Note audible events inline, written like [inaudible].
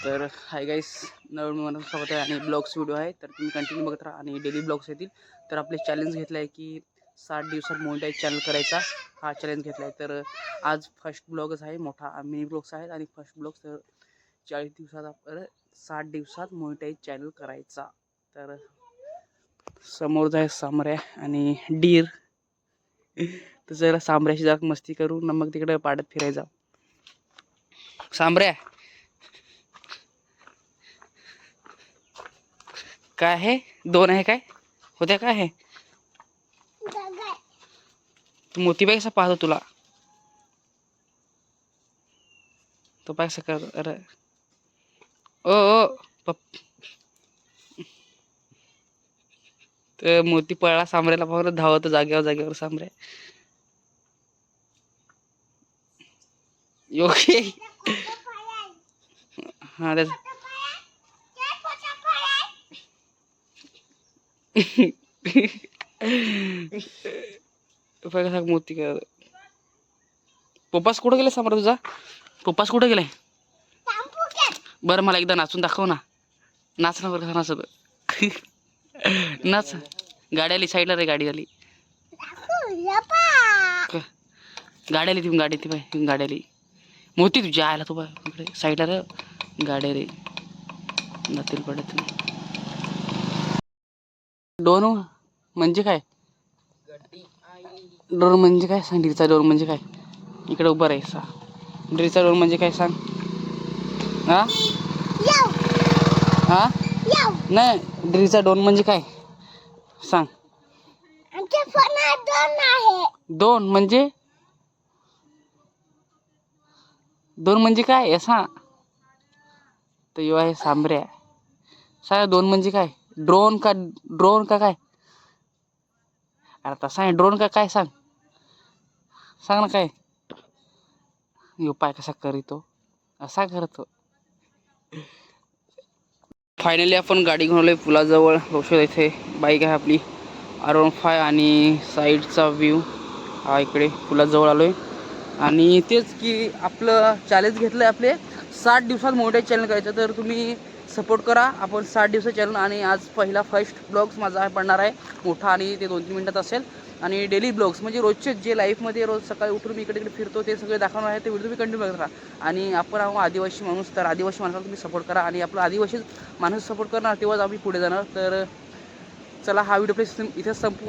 तर hi guys नवीन मला स्वागत आहे आणि ब्लॉग्स व्हिडिओ आहे. तर तुम्ही कंटिन्यू बघत राहा आणि डेली ब्लॉग्स येतील. तर आपले चॅलेंज घेतलं आहे की साठ दिवसात मोनिटाईज चॅनल करायचा. हा चॅलेंज घेतला आहे तर आज फर्स्ट ब्लॉगच आहे मोठा मिनी ब्लॉग्स आहेत आणि फर्स्ट ब्लॉग तर चाळीस दिवसात आपण साठ दिवसात मोनिटाईज चॅनल करायचा. तर समोर जाय सामऱ्या आणि डीर. तर जरा सांबऱ्याची जाग मस्ती करू. न मग तिकडे पाडत फिरायचा. सांबऱ्या काय आहे? दोन आहे काय? होत्या काय आहे? तू मोतीबाई कसा पाहतो तुला? तो पाय कसा कर अरे. ओ ओ तर मोती पळला सांबऱ्याला पाहून धावत जागेवर जागेवर सांबऱ्या योग्य [laughs] हा त्याच पाय कसा मोती कर पप्पास कुठं गेले समोर तुझा? पप्पास कुठं गेलाय बरं मला एकदा नाचून दाखव ना. नाच ना बरं कसं नाचत. नाच. गाडी आली साईडला रे गाडी आली. गाडी आली ती गाडी ती बाय ती गाडी आली. मोती तुझ्या आयला तू बाय इकडे साईडला रे. गाड्या रे जातील पडत डोन म्हणजे काय? डोर म्हणजे काय सांग ड्रीचा डोर म्हणजे काय? इकडे उभं राही सा ड्रीचा डोर म्हणजे काय सांग? हा? हा? नाही ड्रीचा डोन म्हणजे काय? सांग. दोन म्हणजे? दोन म्हणजे काय? असा तर यो आहे सांबऱ्या. सांग दोन म्हणजे काय? ड्रोन का ड्रोन का काय? अरे तसा आहे ड्रोन का काय सांग? सांग ना काय? उपाय कसा करीतो? असा करतो फायनली आपण गाडी घेऊन आलोय पुलाजवळ. बघू इथे बाईक आहे आपली. आर वन फाय आणि साईडचा व्ह्यू हा इकडे पुलाजवळ आलोय. आणि तेच की आपलं चॅलेंज घेतलं आहे आपले साठ दिवसात मोठे चॅलेंज करायचं. तर तुम्ही सपोर्ट करा. आपण साठ दिवसात चॅनल आणि आज पहिला फर्स्ट ब्लॉग्स माझा पडणार आहे. मोठा आणि ते दोन तीन मिनटात असेल. आणि डेली ब्लॉग्स म्हणजे रोजचे जे लाईफमध्ये रोज सकाळी उठून मी इकडे इकडे फिरतो ते सगळे दाखवणार आहे. ते व्हिडिओ तुम्ही कंटिन्यू करा आणि आपण आहो आदिवासी माणूस तर आदिवासी माणसाला तुम्ही सपोर्ट करा. आणि आपला आदिवासी माणूस सपोर्ट करणार तेव्हाच आम्ही पुढे जाणार. तर चला हा व्हिडिओ प्लेस इथे संपू